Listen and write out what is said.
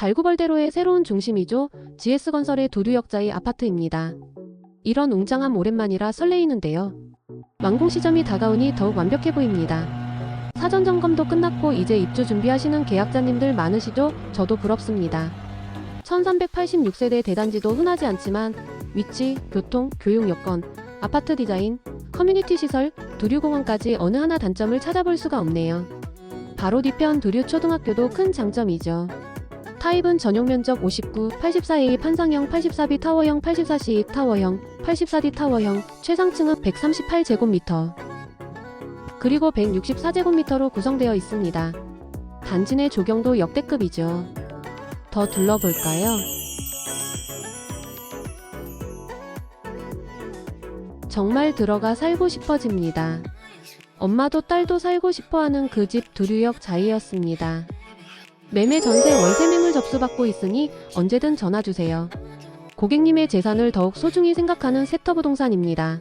달구벌대로의 새로운 중심이죠. GS건설의 두류역자의 아파트입니다. 이런 웅장함 오랜만이라 설레이는데요. 완공 시점이 다가오니 더욱 완벽해 보입니다. 사전 점검도 끝났고 이제 입주 준비하시는 계약자님들 많으시죠? 저도 부럽습니다. 1386세대 대단지도 흔하지 않지만 위치, 교통, 교육 여건, 아파트 디자인, 커뮤니티 시설, 두류공원까지 어느 하나 단점을 찾아볼 수가 없네요. 바로 뒤편 두류 초등학교도 큰 장점이죠. 타입은 전용 면적 59, 84A 판상형 84B 타워형 84C 타워형 84D 타워형 최상층은 138제곱미터 그리고 164제곱미터로 구성되어 있습니다. 단지 내 조경도 역대급이죠. 더 둘러볼까요? 정말 들어가 살고 싶어집니다. 엄마도 딸도 살고 싶어하는 그 집 두류역 자이였습니다. 매매 전세 월세 매물 접수받고 있으니 언제든 전화주세요. 고객님의 재산을 더욱 소중히 생각하는 세터 부동산입니다.